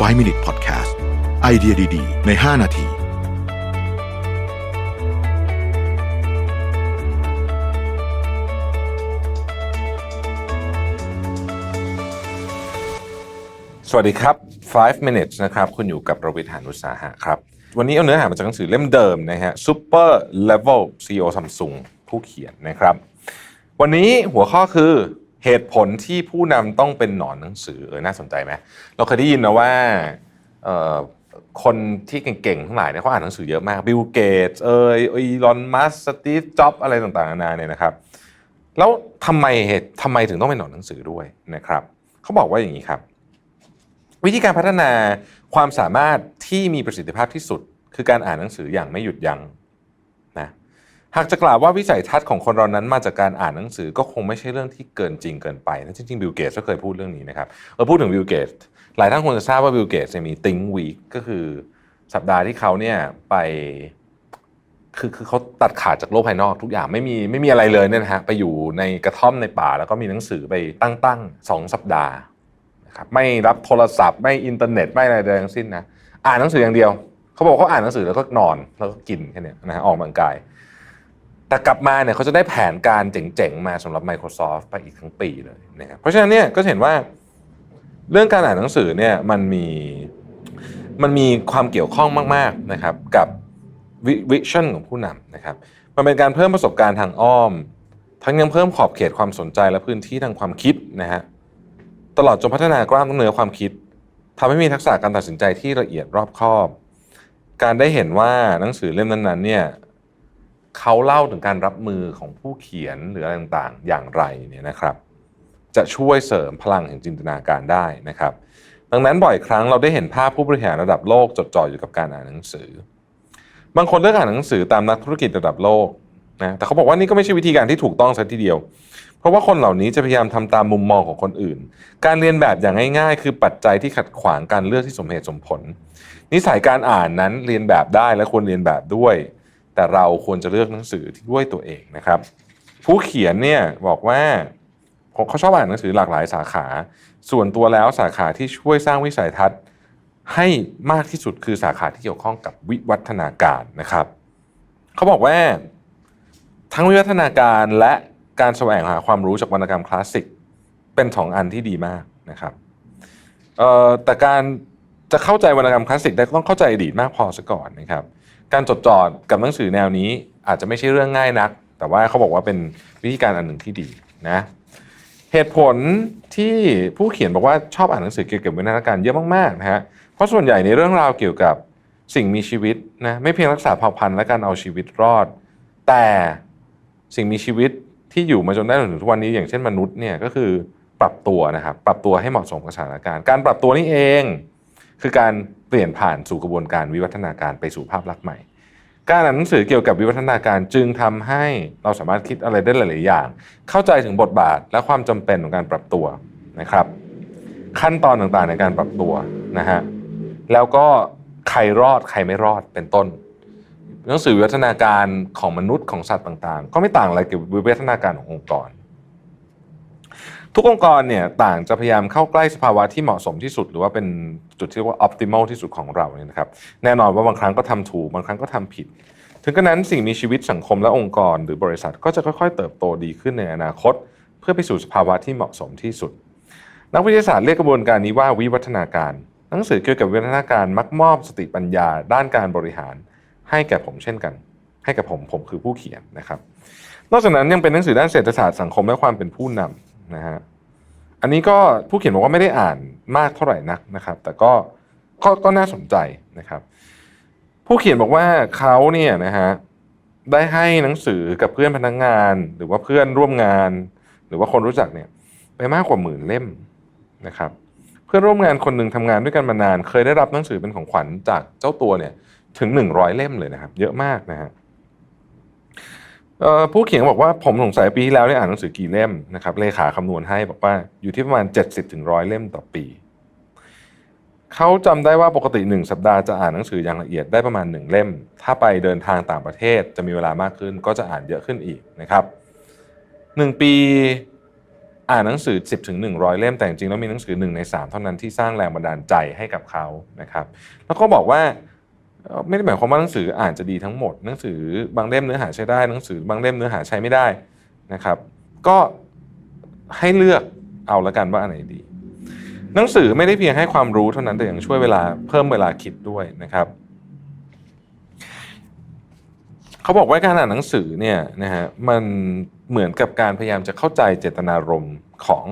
5 Minute Podcast ไอเดียดี ๆ ใน 5 นาทีสวัสดีครับ 5 minutes นะครับ คุณอยู่กับประวิทยานุสาหะครับ วันนี้เอาเนื้อหามาจากหนังสือเล่มเดิมนะฮะ Super Level CEO Samsung ผู้เขียนนะครับ วันนี้หัวข้อคือ เหตุผลที่ผู้นำต้องเป็นหนอนหนังสือเออน่าสนใจไหมเราเคยได้ยินนะว่าคนที่เก่งๆทั้งหลายเนี่ยเขาอ่านหนังสือเยอะมากบิลเกตเอยอีลอนมัสสตีฟจ็อบอะไรต่างๆนานาเนี่ยนะครับ แล้วทำไมเหตุทำไมถึงต้องเป็นหนอนหนังสือด้วยนะครับเขาบอกว่าอย่างนี้ครับ วิธีการพัฒนาความสามารถที่มีประสิทธิภาพที่สุด คือการอ่านหนังสืออย่างไม่หยุดยัง้ง หากจะกล่าวว่าวิสัยทัศน์ของคนเรานั้นมาจากการอ่านหนังสือก็คงไม่ใช่เรื่องที่เกินจริงเกินไปนะจริงๆบิลเกตก็เคยพูดเรื่องนี้นะครับเออพูดถึงบิลเกตหลายท่านคงจะทราบว่าบิลเกตจะมี Think Week ก็คือสัปดาห์ที่เขาเนี่ยไปคือคือเขาตัดขาดจากโลกภายนอกทุกอย่างไม่มีไม่มีอะไรเลยเนี่ยนะฮะไปอยู่ในกระท่อมในป่า แล้วก็มีหนังสือไปตั้งตั้งสองสัปดาห์นะครับไม่รับโทรศัพท์ ไม่อินเทอร์เน็ตไม่อะไรใดทั้งสิ้นนะอ่านหนังสืออย่างเดียว เขาบอกเขาอ่านหนังสือแล้วก็นอนแล้วก็กินแค่นี้นะฮะออกกำลังกาย แต่กลับมาเนี่ยเขาจะได้แผนการเจ๋งๆ มาสำหรับ Microsoft ไปอีกทั้งปีเลยนะครับเพราะฉะนั้นเนี่ยก็เห็นว่าเรื่องการอ่านหนังสือเนี่ยมันมีมันมีความเกี่ยวข้องมากๆนะครับกับวิชั่นของผู้นำนะครับมันเป็นการเพิ่มประสบการณ์ทางอ้อม ทั้งยังเพิ่มขอบเขตความสนใจและพื้นที่ทางความคิดนะฮะตลอดจนพัฒนากล้ามเนื้อความคิดทำให้มีทักษะการตัดสินใจที่ละเอียดรอบคอบ การได้เห็นว่าหนังสือเล่มนั้นๆเนี่ย เขาเล่าถึงการรับมือของผู้เขียนหรืออะไรต่างๆ อย่างไรเนี่ยนะครับ จะช่วยเสริมพลังแห่งจินตนาการได้นะครับ ดังนั้นบ่อยครั้งเราได้เห็นภาพผู้บริหารระดับโลกจดจ่ออยู่กับการอ่านหนังสือ บางคนเลือกอ่านหนังสือตามนักธุรกิจระดับโลกนะแต่เขาบอกว่านี่ก็ไม่ใช่วิธีการที่ถูกต้องซะทีเดียว เพราะว่าคนเหล่านี้จะพยายามทำตามมุมมองของคนอื่น การเรียนแบบอย่างง่าย ๆ คือปัจจัยที่ขัดขวางการเลือกที่สมเหตุสมผล นิสัยการอ่านนั้นเรียนแบบได้และควรเรียนแบบด้วย แต่เราควรจะเลือกหนังสือที่ด้วยตัวเองนะครับ ผู้เขียนเนี่ยบอกว่าเขาชอบอ่านหนังสือหลากหลายสาขา ส่วนตัวแล้วสาขาที่ช่วยสร้างวิสัยทัศน์ให้มากที่สุดคือสาขาที่เกี่ยวข้องกับวิวัฒนาการนะครับ เขาบอกว่า ทั้งวิวัฒนาการและการแสวงหาความรู้จากวรรณกรรมคลาสสิกเป็นสองอันที่ดีมากนะครับแต่การจะเข้าใจวรรณกรรมคลาสสิกได้ก็ต้องเข้าใจอดีตมากพอซะก่อนนะครับ การจดจ่อกับหนังสือแนวนี้อาจจะไม่ใช่เรื่องง่ายนัก แต่ว่าเขาบอกว่าเป็นวิธีการอันหนึ่งที่ดีนะเหตุผลที่ผู้เขียนบอกว่าชอบอ่านหนังสือเกี่ยวกับวิวัฒนาการเยอะมากๆนะฮะเพราะส่วนใหญ่ในเรื่องราวเกี่ยวกับสิ่งมีชีวิตนะไม่เพียงรักษาเผ่าพันธุ์และการเอาชีวิตรอด แต่สิ่งมีชีวิตที่อยู่มาจนได้ถึงทุกวันนี้อย่างเช่นมนุษย์เนี่ยก็คือปรับตัวนะครับปรับตัวให้เหมาะสมกับสถานการณ์ การปรับตัวนี่เอง คือการ เปลี่ยนผ่านสู่กระบวนการวิวัฒนาการไปสู่ภาพลักษณ์ใหม่ การอ่านหนังสือเกี่ยวกับวิวัฒนาการจึงทำให้เราสามารถคิดอะไรได้หลาย ๆ อย่าง เข้าใจถึงบทบาทและความจำเป็นของการปรับตัวนะครับ ขั้นตอนต่าง ๆ ในการปรับตัวนะฮะแล้วก็ใครรอดใครไม่รอดเป็นต้นหนังสือวิวัฒนาการของมนุษย์ของสัตว์ต่าง ๆ ก็ไม่ต่างอะไรกับวิวัฒนาการขององค์กร ทุกองค์กรเนี่ยต่างจะพยายามเข้าใกล้สภาวะที่เหมาะสมที่สุด หรือว่าเป็นจุดที่เรียกว่า optimal ที่สุดของเราเนี่ยนะครับแน่นอนว่าบางครั้งก็ทำถูกบางครั้งก็ทำผิด ถึงกระนั้นสิ่งมีชีวิตสังคมและองค์กร หรือบริษัทก็จะค่อยๆ เติบโตดีขึ้นในอนาคต เพื่อไปสู่สภาวะที่เหมาะสมที่สุด นักวิทยาศาสตร์เรียกกระบวนการนี้ว่าวิวัฒนาการ หนังสือเกี่ยวกับวิวัฒนาการมักมอบสติปัญญา ด้านการบริหาร ให้แก่ผมเช่นกัน ให้กับผมผมคือผู้เขียนนะครับ นอกจากนั้นยังเป็นหนังสือด้านเศรษฐศาสตร์สังคมและความเป็นผู้นำ นะฮะอันนี้ก็ผู้เขียนบอกว่าไม่ได้อ่านมากเท่าไหร่นักนะครับ แต่ก็ก็ก็น่าสนใจนะครับ ผู้เขียนบอกว่าเขาเนี่ยนะฮะได้ให้หนังสือกับเพื่อนพนักงาน หรือว่าเพื่อนร่วมงาน หรือว่าคนรู้จักเนี่ย ไปมากกว่าหมื่นเล่มนะครับ เพื่อนร่วมงานคนหนึ่งทำงานด้วยกันมานาน เคยได้รับหนังสือเป็นของขวัญจากเจ้าตัวเนี่ยถึงหนึ่งร้อยเล่มเลยนะครับ เยอะมากนะฮะ ผู้เขียนบอกว่าผมสงสัยปีที่แล้วเนี่ยอ่านหนังสือกี่เล่มนะครับเลขาคำนวณให้บอกว่าอยู่ที่ประมาณ 70ถึงร้อยเล่มต่อปี เขาจำได้ว่าปกติ1สัปดาห์จะอ่านหนังสืออย่างละเอียดได้ประมาณ 1 เล่ม ถ้าไปเดินทางต่างประเทศจะมีเวลามากขึ้นก็จะอ่านเยอะขึ้นอีกนะครับ1ปีอ่านหนังสือ 10ถึง100 เล่มแต่จริงๆแล้วมีหนังสือ1ใน 3 เท่านั้นที่สร้างแรงบันดาลใจให้กับเขานะครับ แล้วก็บอกว่า ไม่ได้หมายความว่าหนังสืออ่านจะดีทั้งหมด หนังสือบางเล่มเนื้อหาใช้ได้หนังสือบางเล่มเนื้อหาใช้ไม่ได้นะครับ ก็ให้เลือกเอาละกันว่าอันไหนดี หนังสือไม่ได้เพียงให้ความรู้เท่านั้นแต่ยังช่วยเวลาเพิ่มเวลาคิดด้วยนะครับเขาบอกว่าการอ่านหนังสือเนี่ยนะฮะมันเหมือนกับการพยายามจะเข้าใจเจตนารมณ์ของ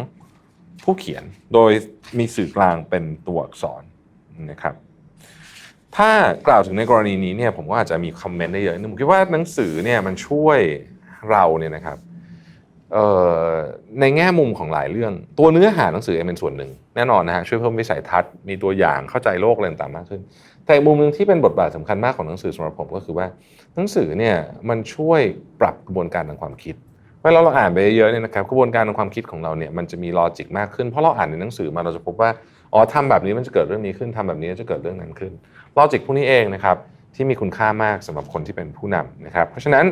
ผู้เขียน โดยมีสื่อกลางเป็นตัวอักษรนะครับ ถ้ากล่าวถึงในกรณีนี้เนี่ยผมก็อาจจะมีคอมเมนต์ได้เยอะนึงผมคิดว่าหนังสือเนี่ยมันช่วยเราเนี่ยนะครับในแง่มุมของหลายเรื่อง ตัวเนื้อหาหนังสือเองเป็นส่วนหนึ่ง แน่นอนนะฮะช่วยเพิ่มวิสัยทัศน์มีตัวอย่างเข้าใจโลกอะไรต่างๆมากขึ้น แต่อีกมุมหนึ่งที่เป็นบทบาทสำคัญมากของหนังสือสำหรับผมก็คือว่าหนังสือเนี่ยมันช่วยปรับกระบวนการทางความคิด เวลาเราอ่านไปเยอะๆเนี่ยนะครับกระบวนการทางความคิดของเราเนี่ยมันจะมีลอจิกมากขึ้นเพราะเราอ่านในหนังสือมาเราจะพบว่าอ๋อทำแบบนี้มันจะเกิดเรื่องนี้ขึ้นทำแบบนี้จะเกิดเรื่องนั้นขึ้นลอจิกพวกนี้เองนะครับที่มีคุณค่ามากสำหรับคนที่เป็นผู้นำนะครับ เพราะฉะนั้น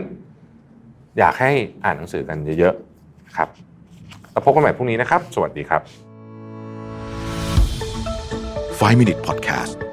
อยากให้อ่านหนังสือกันเยอะๆครับแล้วพบกันใหม่พรุ่งนี้นะครับ สวัสดีครับ 5 Minute Podcast